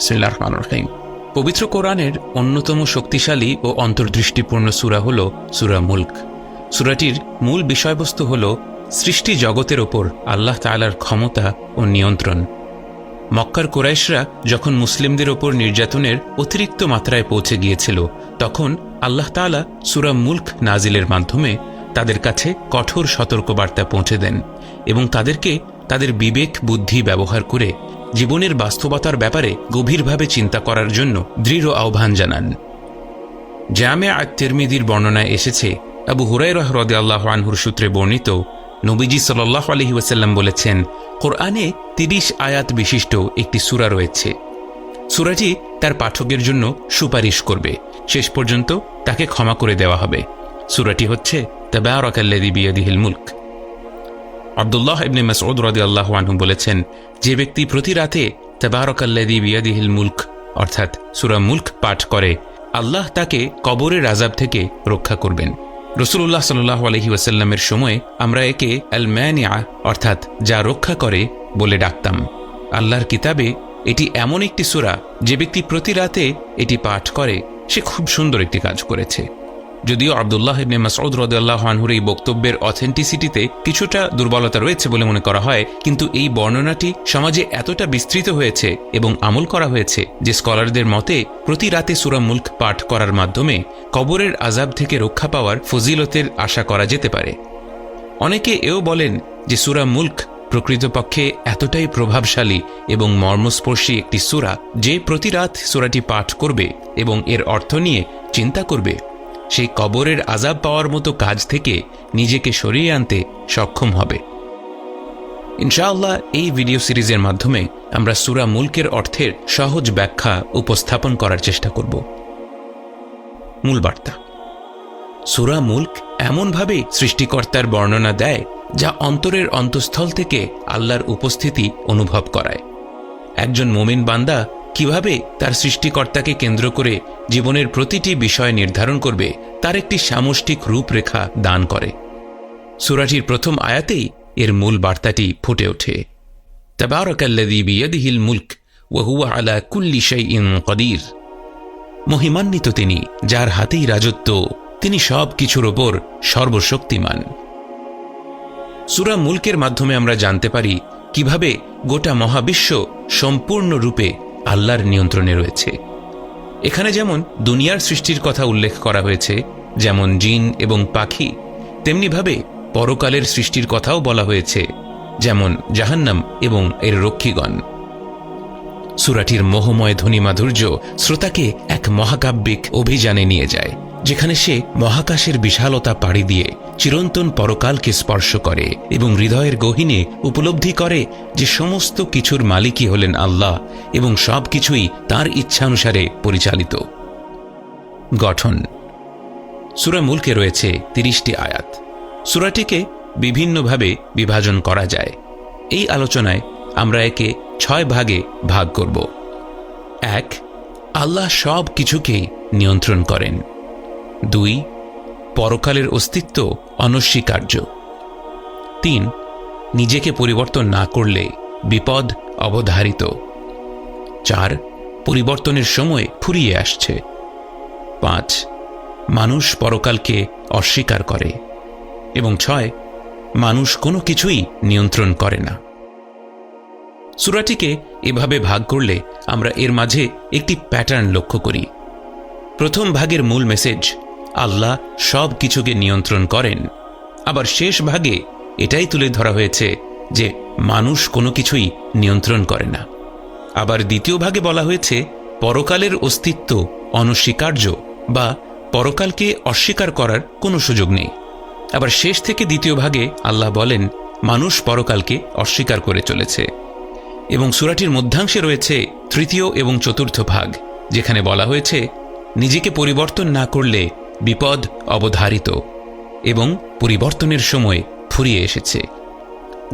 রহিম পবিত্র কোরআনের অন্যতম শক্তিশালী ও অন্তর্দৃষ্টিপূর্ণ সূরা হল সূরা মুলক। সূরাটির মূল বিষয়বস্তু হল সৃষ্টি জগতের ওপর আল্লাহ তাআলার ক্ষমতা ও নিয়ন্ত্রণ। মক্কার কোরাইশরা যখন মুসলিমদের ওপর নির্যাতনের অতিরিক্ত মাত্রায় পৌঁছে গিয়েছিল, তখন আল্লাহ তাআলা সূরা মুলক নাজিলের মাধ্যমে তাদের কাছে কঠোর সতর্কবার্তা পৌঁছে দেন এবং তাদেরকে তাদের বিবেক, বুদ্ধি ব্যবহার করে জীবনের বাস্তবতার ব্যাপারে গভীরভাবে চিন্তা করার জন্য দৃঢ় আহ্বান জানান। জামে আত তিরমিদির বর্ণনায় এসেছে, আবু হুরাইরাহ রদে আল্লাহ আনহুর সূত্রে বর্ণিত, নবীজি সাল্লাহ আলহি ওয়াসাল্লাম বলেছেন, কোরআনে তিরিশ আয়াত বিশিষ্ট একটি সূরা রয়েছে। সুরাটি তার পাঠকের জন্য সুপারিশ করবে। শেষ পর্যন্ত তাকে ক্ষমা করে দেওয়া হবে। সুরাটি হচ্ছে, তাবারাকাল্লাযী বিয়াদিহিল মুলক। আবদুল্লাহ ইবনে মাসউদ রাদিয়াল্লাহু আনহু বলেছেন, যে ব্যক্তি প্রতি রাতে তাবারাকাল্লাযী বিয়াদিহিল মুলক, অর্থাৎ সূরা মুলক পাঠ করে, আল্লাহ তাকে কবরের আযাব থেকে রক্ষা করবেন। রসুল্লাহ সাল্লাহ আলহি ওয়াসাল্লামের সময় আমরা একে আল ম্যানিয়া অর্থাৎ যা রক্ষা করে বলে ডাকতাম। আল্লাহর কিতাবে এটি এমন একটি সূরা, যে ব্যক্তি প্রতি রাতে এটি পাঠ করে, সে খুব সুন্দর একটি কাজ করেছে। যদিও আবদুল্লাহ ইবনে মাসউদ রাদিয়াল্লাহু আনহুর এই বক্তব্যের অথেন্টিসিটিতে কিছুটা দুর্বলতা রয়েছে বলে মনে করা হয়, কিন্তু এই বর্ণনাটি সমাজে এতটা বিস্তৃত হয়েছে এবং আমল করা হয়েছে যে স্কলারদের মতে, প্রতি রাতে সূরা মুলক পাঠ করার মাধ্যমে কবরের আজাব থেকে রক্ষা পাওয়ার ফজিলতের আশা করা যেতে পারে। অনেকে এও বলেন যে সূরা মুলক প্রকৃতপক্ষে এতটাই প্রভাবশালী এবং মর্মস্পর্শী একটি সুরা যে প্রতি রাত সূরাটি পাঠ করবে এবং এর অর্থ নিয়ে চিন্তা করবে। সেই কবরের আজাব পাওয়ার মতো কাজ থেকে নিজেকে সরিয়ে আনতে সক্ষম হবে। ইনশাআল্লাহ, এই ভিডিও সিরিজের মাধ্যমে আমরা সুরা মুলকের অর্থের সহজ ব্যাখ্যা উপস্থাপন করার চেষ্টা করব। মূল বার্তা। সুরা মুলক এমনভাবে সৃষ্টিকর্তার বর্ণনা দেয় যা অন্তরের অন্তঃস্থল থেকে আল্লাহর উপস্থিতি অনুভব করায়। একজন মোমিন বান্দা কীভাবে তার সৃষ্টিকর্তাকে কেন্দ্র করে জীবনের প্রতিটি বিষয় নির্ধারণ করবে, তার একটি সামষ্টিক রূপরেখা দান করে। সুরাটির প্রথম আয়াতেই এর মূল বার্তাটি ফুটে ওঠে। তাবারকাল্লাযী বিয়াদিহিল আলা কুল্লি শাইইন কদির। মহিমান্বিত তিনি, যার হাতেই রাজত্ব, তিনি সব কিছুর ওপর সর্বশক্তিমান। সুরা মুলকের মাধ্যমে আমরা জানতে পারি কীভাবে গোটা মহাবিশ্ব সম্পূর্ণরূপে আল্লাহর নিয়ন্ত্রণে রয়েছে। এখানে যেমন দুনিয়ার সৃষ্টির কথা উল্লেখ করা হয়েছে, যেমন জিন এবং পাখি তেমনিভাবে পরকালের সৃষ্টির কথাও বলা হয়েছে, যেমন জাহান্নাম এবং এর রক্ষীগণ। সুরাটির মোহময় ধ্বনি মাধুর্য শ্রোতাকে এক মহাকাব্যিক অভিযানে নিয়ে যায়। যেখানে সে মহাকাশের বিশালতা পাড়ি দিয়ে চিরন্তন পরকালকে স্পর্শ করে এবং হৃদয়ের গহীনে উপলব্ধি করে যে সমস্ত কিছুর মালিকই হলেন আল্লাহ এবং সব কিছুই তাঁর ইচ্ছানুসারে পরিচালিত। গঠন। সুরা রয়েছে তিরিশটি আয়াত। সুরাটিকে বিভিন্নভাবে বিভাজন করা যায়। এই আলোচনায় আমরা একে ছয় ভাগে ভাগ করব। এক, আল্লাহ সব কিছুকেই নিয়ন্ত্রণ করেন। দুই, পরকালের অস্তিত্ব অনস্বীকার্য। তিন, নিজেকে পরিবর্তন না করলে বিপদ অবধারিত। চার, পরিবর্তনের সময় ফুরিয়ে আসছে। পাঁচ, মানুষ পরকালকে অস্বীকার করে। এবং ছয়, মানুষ কোনো কিছুই নিয়ন্ত্রণ করে না। সুরাটিকে এভাবে ভাগ করলে আমরা এর মাঝে একটি প্যাটার্ন লক্ষ্য করি। প্রথম ভাগের মূল মেসেজ আল্লাহ সব কিছুকে নিয়ন্ত্রণ করেন। আবার শেষ ভাগে এটাই তুলে ধরা হয়েছে যে মানুষ কোনো কিছুই নিয়ন্ত্রণ করে না। আবার দ্বিতীয় ভাগে বলা হয়েছে, পরকালের অস্তিত্ব অনস্বীকার্য বা পরকালকে অস্বীকার করার কোনো সুযোগ নেই। আবার শেষ থেকে দ্বিতীয় ভাগে আল্লাহ বলেন, মানুষ পরকালকে অস্বীকার করে চলেছে। এবং সুরাটির মধ্যাংশে রয়েছে তৃতীয় এবং চতুর্থ ভাগ, যেখানে বলা হয়েছে, নিজেকে পরিবর্তন না করলে বিপদ অবধারিত এবং পরিবর্তনের সময় ফুরিয়ে এসেছে।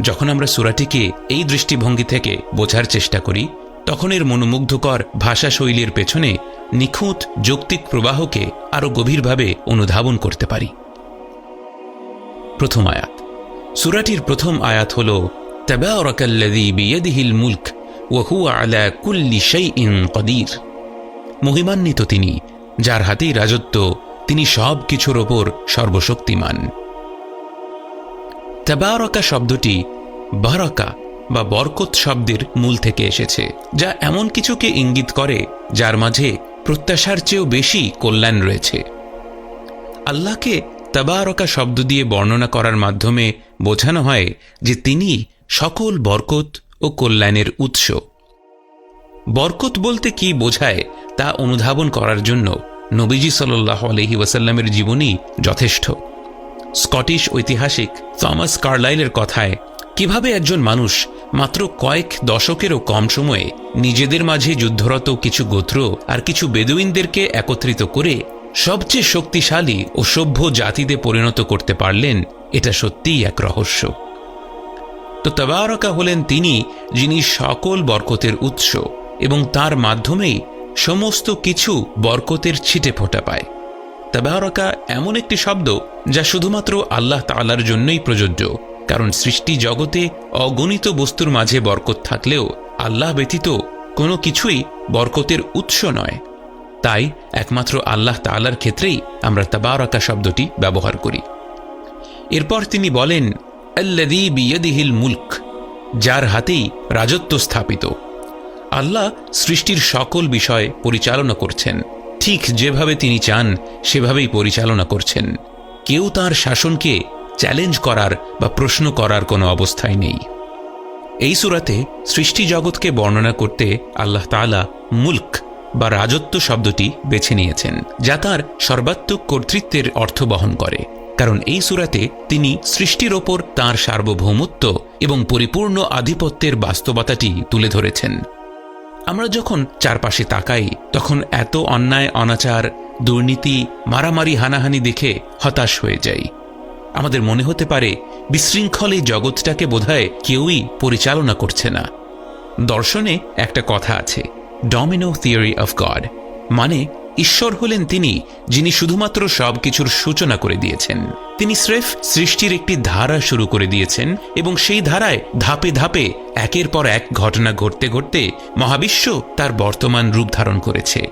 যখন আমরা সুরাটিকে এই দৃষ্টিভঙ্গি থেকে বোঝার চেষ্টা করি, তখন এর মনোমুগ্ধকর ভাষাশৈলীর পেছনে নিখুঁত যৌক্তিক প্রবাহকে আরও গভীরভাবে অনুধাবন করতে পারি। প্রথম আয়াত। সুরাটির প্রথম আয়াত হল বিয়াদিহিল মুলক ওয়া আলা কুল্লি শাইইন কদির। মহিমান্বিত তিনি, যার হাতেই রাজত্ব তিনি সব কিছুর ওপর সর্বশক্তিমান। তাবারকা শব্দটি বারাকা বা বরকত শব্দের মূল থেকে এসেছে, যা এমন কিছুকে ইঙ্গিত করে যার মাঝে প্রত্যাশার চেয়েও বেশি কল্যাণ রয়েছে। আল্লাহকে তাবারকা শব্দ দিয়ে বর্ণনা করার মাধ্যমে বোঝানো হয় যে তিনি সকল বরকত ও কল্যাণের উৎস। বরকত বলতে কি বোঝায় তা অনুধাবন করার জন্য নবীজি সাল্লাহ আলহি ওয়াসাল্লামের জীবনী যথেষ্ট। স্কটিশ ঐতিহাসিক থমাস কার্লাইলের কথায়, কীভাবে একজন মানুষ মাত্র কয়েক দশকেরও কম সময়ে নিজেদের মাঝে যুদ্ধরত কিছু গোত্র আর কিছু বেদুইনদেরকে একত্রিত করে সবচেয়ে শক্তিশালী ও সভ্য জাতিতে পরিণত করতে পারলেন, এটা সত্যিই এক রহস্য। তো তবারকা হলেন তিনি যিনি সকল বরকতের উৎস এবং তার মাধ্যমেই সমস্ত কিছু বরকতের ছিটে ফোটা পায়। তাবারকা এমন একটি শব্দ যা শুধুমাত্র আল্লাহ তালার জন্যই প্রযোজ্য, কারণ সৃষ্টি জগতে অগণিত বস্তুর মাঝে বরকত থাকলেও আল্লাহ ব্যতীত কোনো কিছুই বরকতের উৎস নয়। তাই একমাত্র আল্লাহ তালার ক্ষেত্রেই আমরা তাবারকা শব্দটি ব্যবহার করি। এরপর তিনি বলেন আল্লাদি বিয়দিহিল মুল্ক যার হাতেই রাজত্ব স্থাপিত। আল্লাহ সৃষ্টির সকল বিষয় পরিচালনা করছেন। ঠিক যেভাবে তিনি চান, সেভাবেই পরিচালনা করছেন। কেউ তার শাসনকে চ্যালেঞ্জ করার বা প্রশ্ন করার কোনো অবস্থায় নেই। এই সুরাতে সৃষ্টি জগৎকে বর্ণনা করতে আল্লাহ তাআলা মুল্ক বা রাজত্ব শব্দটি বেছে নিয়েছেন, যা তার সর্বাত্মক কর্তৃত্বের অর্থ বহন করে। কারণ এই সুরাতে তিনি সৃষ্টির ওপর তাঁর সার্বভৌমত্ব এবং পরিপূর্ণ আধিপত্যের বাস্তবতাটি তুলে ধরেছেন। আমরা যখন চারপাশে তাকাই, তখন এত অন্যায়, অনাচার, দুর্নীতি, মারামারি, হানাহানি দেখে হতাশ হয়ে যাই। আমাদের মনে হতে পারে, বিশৃঙ্খল এই জগৎটাকে বোধহয় কেউই পরিচালনা করছে না। দর্শনে একটা কথা আছে ডমিনো থিওরি অফ গড মানে ঈশ্বর হলেন তিনি, যিনি শুধুমাত্র সব কিছুর সূচনা করে দিয়েছেন। তিনি স্রেফ সৃষ্টির একটি ধারা শুরু করে দিয়েছেন এবং সেই ধারায় ধাপে ধাপে, একের পর এক ঘটনা ঘটতে ঘটতে মহাবিশ্ব তার বর্তমান রূপ ধারণ করেছে।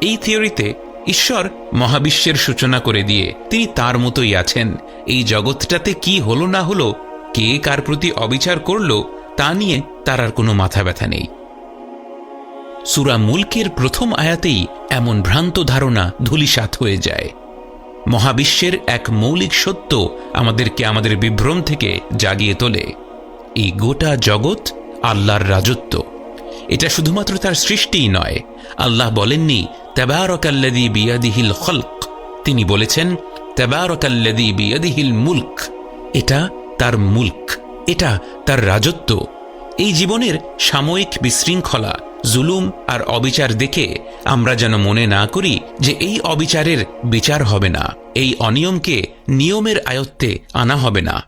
এই থিওরিতে ঈশ্বর মহাবিশ্বের সূচনা করে দিয়ে তিনি তার মতোই আছেন। এই জগৎটাতে কি হলো না হলো, কে কার প্রতি অবিচার করল, তা নিয়ে তার আর কোনো মাথা ব্যথা নেই। সুরা মুলকের প্রথম আয়াতেই এমন ভ্রান্ত ধারণা ধূলিসাৎ হয়ে যায়। মহাবিশ্বের এক মৌলিক সত্য আমাদেরকে আমাদের বিভ্রম থেকে জাগিয়ে তোলে। এই গোটা জগৎ আল্লাহর রাজত্ব। এটা শুধুমাত্র তার সৃষ্টিই নয়। আল্লাহ বলেননি তেবারকাল্লাদি বিয়াদিহিল খলক। তিনি বলেছেন তেবারকাল্লাদি বিয়াদিহিল মুল্ক। এটা তার মুল্ক। এটা তার রাজত্ব। এই জীবনের সাময়িক বিশৃঙ্খলা, জুলুম আর অবিচার দেখে আমরা যেন মনে না করি যে এই অবিচারের বিচার হবে না, এই অনিয়মকে নিয়মের আয়ত্তে আনা হবে না।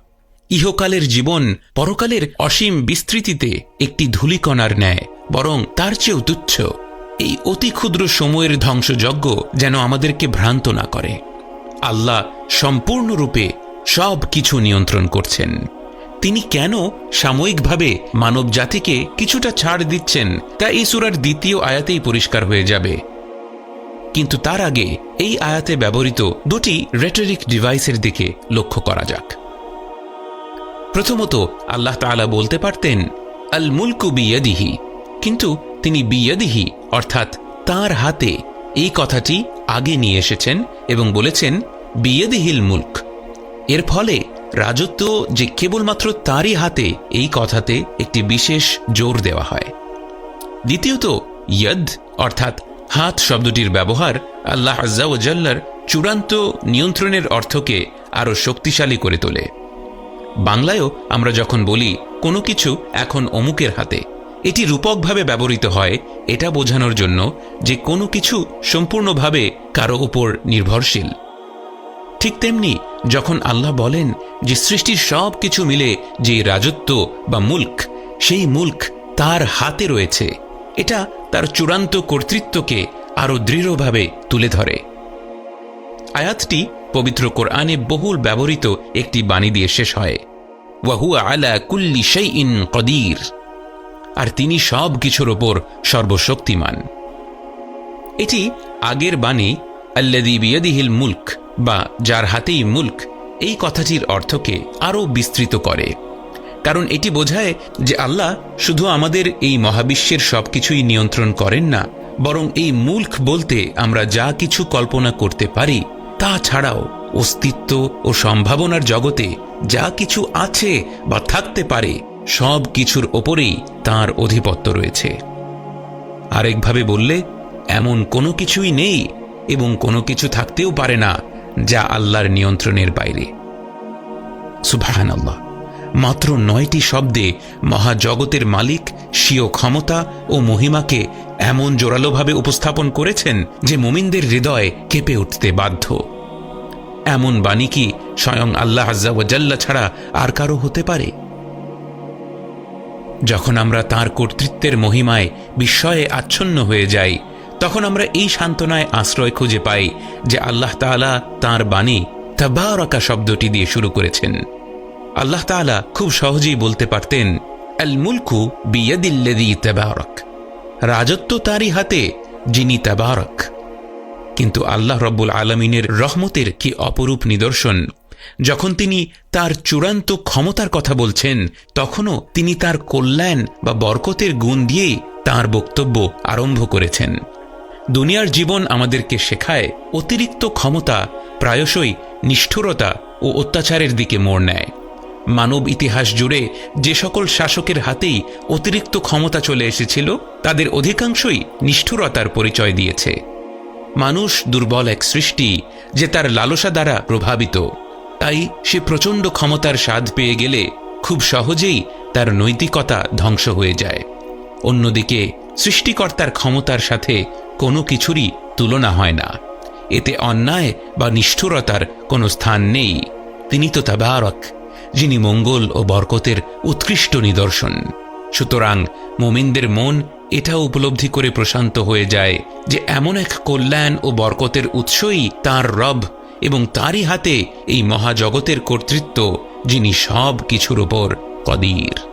ইহকালের জীবন পরকালের অসীম বিস্তৃতিতে একটি ধূলিকণার ন্যায়, বরং তার চেয়েও তুচ্ছ। এই অতি ক্ষুদ্র সময়ের ধ্বংসযজ্ঞ যেন আমাদেরকে ভ্রান্ত না করে। আল্লাহ সম্পূর্ণরূপে সব কিছু নিয়ন্ত্রণ করছেন। তিনি কেন সাময়িকভাবে মানব জাতিকে কিছুটা ছাড় দিচ্ছেন তা এই সুরার দ্বিতীয় আয়াতেই পরিষ্কার হয়ে যাবে। কিন্তু তার আগে এই আয়াতে ব্যবহৃত দুটি রেটরিক ডিভাইসের দিকে লক্ষ্য করা যাক। প্রথমত, আল্লাহ তাআলা বলতে পারতেন আল মুলকু বিয়াদিহি। কিন্তু তিনি বিয়াদিহি, অর্থাৎ তার হাতে এই কথাটি আগে নিয়ে এসেছেন এবং বলেছেন, বিয়াদিহিল মুল্ক। এর ফলে রাজত্ব যে কেবলমাত্র তারই হাতে এই কথাতে একটি বিশেষ জোর দেওয়া হয়। দ্বিতীয়ত, ইয়দ অর্থাৎ হাত শব্দটির ব্যবহার আল্লাহ আজ্জাউজাল্লার চূড়ান্ত নিয়ন্ত্রণের অর্থকে আরও শক্তিশালী করে তোলে। বাংলায়ও আমরা যখন বলি, কোনো কিছু এখন অমুকের হাতে এটি রূপকভাবে ব্যবহৃত হয় এটা বোঝানোর জন্য যে কোনো কিছু সম্পূর্ণভাবে কারও উপর নির্ভরশীল। ঠিক তেমনি যখন আল্লাহ বলেন যে সৃষ্টির সব কিছু মিলে যে রাজত্ব বা মুল্ক, সেই মুল্ক তার হাতে রয়েছে। এটা তার চূড়ান্ত কর্তৃত্বকে আরও দৃঢ়ভাবে তুলে ধরে। আয়াতটি পবিত্র কোরআনে বহুল ব্যবহৃত একটি বাণী দিয়ে শেষ হয়। ওয়াহু আলা কুল্লি সেই ইন কদির। আর তিনি সব কিছুর ওপর সর্বশক্তিমান। এটি আগের বাণী আল্লাদি বিয়দিহিল মুল্ক বা যার হাতেই মুল্ক, এই কথাটির অর্থকে আরও বিস্তৃত করে। কারণ এটি বোঝায় যে আল্লাহ শুধু আমাদের এই মহাবিশ্বের সবকিছুই নিয়ন্ত্রণ করেন না, বরং এই মুল্ক বলতে আমরা যা কিছু কল্পনা করতে পারি, তা ছাড়াও অস্তিত্ব ও সম্ভাবনার জগতে যা কিছু আছে বা থাকতে পারে সব কিছুর ওপরেই তার অধিপত্য রয়েছে। আরেকভাবে বললে, এমন কোনো কিছুই নেই এবং কোনো কিছু থাকতেও পারে না যা আল্লাহর নিয়ন্ত্রণের বাইরে। সুবাহান আল্লাহ মাত্র নয়টি শব্দে মহাজগতের মালিক স্বীয় ক্ষমতা ও মহিমাকে এমন জোরালোভাবে উপস্থাপন করেছেন যে মুমিনদের হৃদয় কেঁপে উঠতে বাধ্য। এমন বাণী কি স্বয়ং আল্লাহ আজ্জাওয়াজাল্লা ছাড়া আর কারও হতে পারে? যখন আমরা তার কর্তৃত্বের মহিমায় বিস্ময়ে আচ্ছন্ন হয়ে যাই তখন আমরা এই সান্ত্বনায় আশ্রয় খুঁজে পাই যে আল্লাহ তাআলা তাঁর বাণী তাবারকা শব্দটি দিয়ে শুরু করেছেন। আল্লাহ তাআলা খুব সহজেই বলতে পারতেন, আল মুলকু বিয়াদিল্লাদি তাবারক। রাজত্ব তারই হাতে, যিনি তাবারক। কিন্তু আল্লাহ রব্বুল আলমিনের রহমতের কি অপরূপ নিদর্শন? যখন তিনি তার চূড়ান্ত ক্ষমতার কথা বলছেন, তখনও তিনি তার কল্যাণ বা বরকতের গুণ দিয়েই তার বক্তব্য আরম্ভ করেছেন। দুনিয়ার জীবন আমাদেরকে শেখায় অতিরিক্ত ক্ষমতা, প্রায়শই নিষ্ঠুরতা ও অত্যাচারের দিকে মোড় নেয়। মানব ইতিহাস জুড়ে যে সকল শাসকের হাতেই অতিরিক্ত ক্ষমতা চলে এসেছিল, তাদের অধিকাংশই নিষ্ঠুরতার পরিচয় দিয়েছে। মানুষ দুর্বল এক সৃষ্টি যে তার লালসা দ্বারা প্রভাবিত। তাই সে প্রচণ্ড ক্ষমতার স্বাদ পেয়ে গেলে খুব সহজেই তার নৈতিকতা ধ্বংস হয়ে যায়। অন্যদিকে, সৃষ্টিকর্তার ক্ষমতার সাথে কোনো কিছুরই তুলনা হয় না। এতে অন্যায় বা নিষ্ঠুরতার কোনো স্থান নেই। তিনি তো তাবারক, যিনি মঙ্গল ও বরকতের উৎকৃষ্ট নিদর্শন। সুতরাং মোমিনদের মন এটা উপলব্ধি করে প্রশান্ত হয়ে যায় যে এমন এক কল্যাণ ও বরকতের উৎসই তার রব এবং তারই হাতে এই মহাজগতের কর্তৃত্ব যিনি সব কিছুর ওপর কদির।